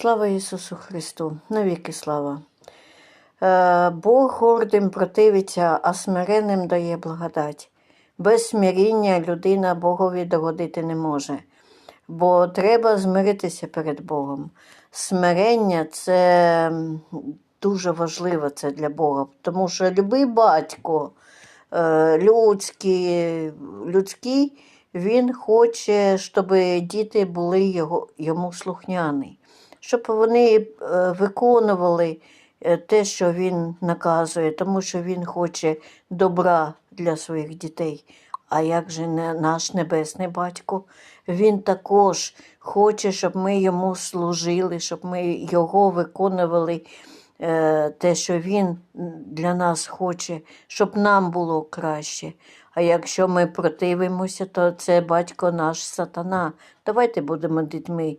Слава Ісусу Христу, навіки слава. Е, Бог гордим противиться, а смиренним дає благодать. Без смиріння людина Богові догодити не може, бо треба змиритися перед Богом. Смирення це дуже важливо це для Бога, тому що любий батько е, людський, людський, він хоче, щоб діти були його, йому слухняні, щоб вони е, виконували е, те, що він наказує, тому що він хоче добра для своїх дітей. А як же не наш небесний батько? Він також хоче, щоб ми йому служили, щоб ми його виконували е, те, що він для нас хоче, щоб нам було краще. А якщо ми противимося, то це батько наш сатана. Давайте будемо дітьми